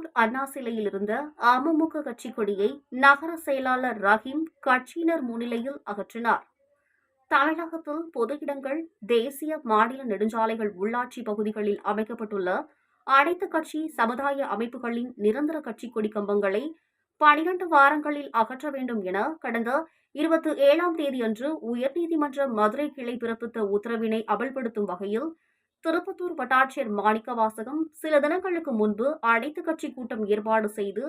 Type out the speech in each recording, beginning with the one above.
திருப்பத்தூர் அண்ணா சிலையில் இருந்த அமமுக கட்சி கொடியை நகர செயலாளர் ரஹீம் கட்சியினர் முன்னிலையில் அகற்றினார். தமிழகத்தில் பொது இடங்கள் தேசிய மாநில நெடுஞ்சாலைகள் உள்ளாட்சி பகுதிகளில் அமைக்கப்பட்டுள்ள அனைத்து கட்சி சமுதாய அமைப்புகளின் நிரந்தர கட்சி கொடி கம்பங்களை பனிரண்டு வாரங்களில் அகற்ற வேண்டும் என கடந்த இருபத்தி ஏழாம் தேதியன்று உயர்நீதிமன்ற மதுரை கிளை பிறப்பித்த உத்தரவினை அமல்படுத்தும் வகையில் திருப்பத்தூர் வட்டாட்சியர் மாணிக்கவாசகம் சில தினங்களுக்கு முன்பு அனைத்து கட்சி கூட்டம் ஏற்பாடு செய்து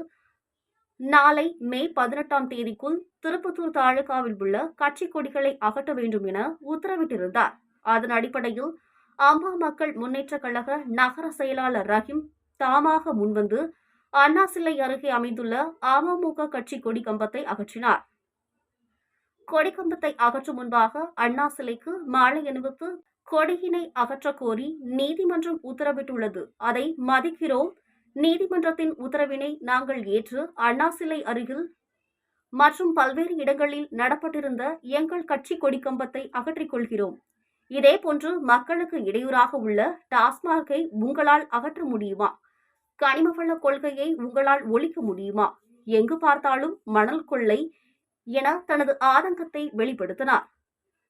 நாளை மே பதினெட்டாம் தேதிக்குள் திருப்பத்தூர் தாலுகாவில் உள்ள கட்சி கொடிகளை அகற்ற வேண்டும் என உத்தரவிட்டிருந்தார். அதன் அடிப்படையில் அம்மா மக்கள் முன்னேற்றக் கழக நகர செயலாளர் ரஹீம் தாமாக முன்வந்து அண்ணா சிலை அருகே அமைந்துள்ள அமமுக கட்சி கொடி கம்பத்தை அகற்றினார். கொடிக்கம்பத்தை அகற்றும் முன்பாக அண்ணா சிலைக்கு மாலை அணிவித்து கொடியினை அகற்றக் கோரி நீதிமன்றம் உத்தரவிட்டுள்ளது. அதை மதிக்கிறோம். நீதிமன்றத்தின் உத்தரவினை நாங்கள் ஏற்று அண்ணா சிலை அருகில் மற்றும் பல்வேறு இடங்களில் நடப்பட்டிருந்த எங்கள் கட்சி கொடிக்கம்பத்தை அகற்றிக் கொள்கிறோம். இதேபோன்று மக்களுக்கு இடையூறாக உள்ள டாஸ்மாகை உங்களால் அகற்ற முடியுமா? கனிமவள கொள்கையை உங்களால் ஒழிக்க முடியுமா? எங்கு பார்த்தாலும் மணல் கொள்ளை என தனது ஆதங்கத்தை வெளிப்படுத்தினார்.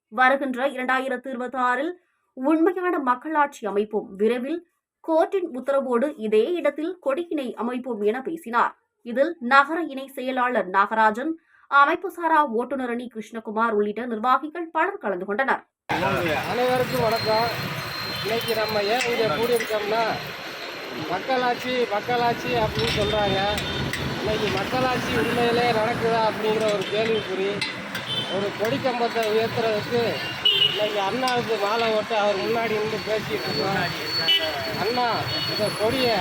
வருகின்ற இரண்டாயிரத்து இருபத்தி ஆறில் உண்மையான மக்களாட்சி அமைப்போம். விரைவில் கோர்ட்டின் உத்தரவோடு இதே இடத்தில் கொடியினை அமைப்போம் என பேசினார். இதில் நகர இணை செயலாளர் நாகராஜன் அமைப்பு சாரா அணி கிருஷ்ணகுமார் உள்ளிட்ட நிர்வாகிகள் பலர் கலந்து கொண்டனர். அனைவருக்கும் வணக்கம். இன்னைக்கு நம்ம ஏன் இங்கே கூடியிருக்கோம்னா மக்களாட்சி மக்களாட்சி அப்படின்னு சொல்கிறாங்க இன்னைக்கு மக்களாட்சி உண்மையிலே நடக்குதா அப்படிங்கிற ஒரு கேள்விக்குறி ஒரு கொடி கம்பத்தை உயர்த்துறதுக்கு இன்னைக்கு அண்ணாவுக்கு மாலை ஓட்டு அவர் முன்னாடி நின்று பேசிட்டு இருக்கோம் அண்ணா இந்த கொடியை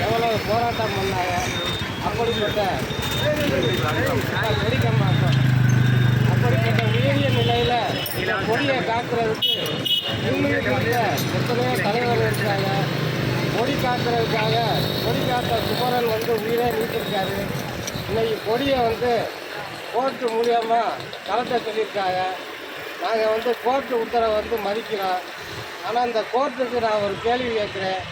எவ்வளவு போராட்டம் பண்ணாங்க அப்படிப்பட்ட கம்பாட்டம் அப்படிப்பட்ட உயரிய நிலையில இந்த கொடியை காக்கிறதுக்கு இன்னும் எத்தனையோ தலைவர் இருக்காங்க. கொடி காக்கிறதுக்காக கொடி காத்த குமரன் வந்து உயிரே நீட்டிருக்காரு. இன்னைக்கு கொடியை வந்து கோர்ட்டு மூலியமாக கலெக்டர் சொல்லியிருக்காங்க. நாங்கள் வந்து கோர்ட்டு உத்தரவை வந்து மதிக்கிறோம். ஆனால் இந்த கோர்ட்டுக்கு நான் ஒரு கேள்வி கேட்குறேன்.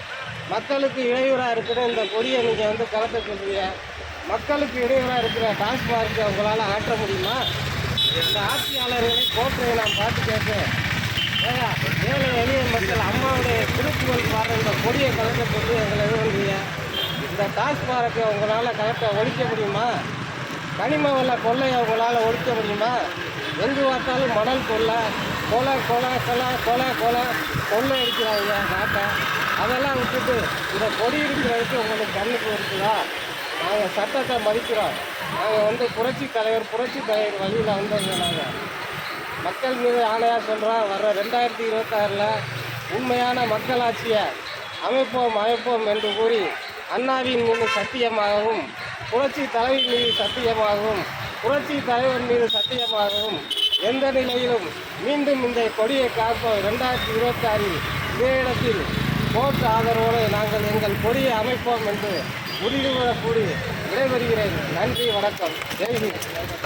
மக்களுக்கு இடையூறாக இருக்கிற இந்த கொடியை நீங்கள் வந்து கலெக்டர் சொல்கிறீங்க மக்களுக்கு இடையூறாக இருக்கிற டாஸ்மார்க்கை உங்களால் ஆற்ற முடியுமா? இந்த ஆட்சியாளர்களை கோர்ட்டை நான் பார்த்து கேட்கிறேன். ஏழை எளிய மக்கள் அம்மாவுடைய திருப்புகள் பாடுற இந்த கொடியை கலெக்டர் சொல்லி எங்களை இது பண்ணுறீங்க இந்த டாஸ்மார்க்கை உங்களால் கலெக்டர் ஒழிக்க முடியுமா? கனிம கொள்ளையை உங்களால் ஒழிக்க முடியுமா? எங்கு பார்த்தாலும் மணல் கொள்ளை கொலை கொலை கொலை கொலை கொலை கொள்ளை அடிக்கிறாங்க நாட்டை அதெல்லாம் விட்டுட்டு இந்த கொடி இருக்கிறதுக்கு உங்களுக்கு கண்ணுக்கு இருக்குதா? நாங்கள் சட்டத்தை மதிக்கிறோம். நாங்கள் வந்து புரட்சி தலைவர் புரட்சி தலைவர் வழியில் வந்தவங்க நாங்கள் மக்கள் மீது ஆணையாக சொல்கிறோம் வர்ற ரெண்டாயிரத்தி இருபத்தாறில் உண்மையான மக்களாட்சியை அமைப்போம் அமைப்போம் என்று கூறி அண்ணாவின் மீது சத்தியமாகவும் புரட்சி தலைவர் மீது சத்தியமாகவும் புரட்சி தலைவர் மீது சத்தியமாகவும் எந்த நிலையிலும் மீண்டும் இந்த கொடியை காப்போம். ரெண்டாயிரத்தி இருபத்தாறில் இதே இடத்தில் கோர்ட் ஆதரவோடு நாங்கள் எங்கள் கொடியை அமைப்போம் என்று முடிவுகூடி விடைபெறுகிறேன். நன்றி வணக்கம். ஜெய்ஹிந்த்.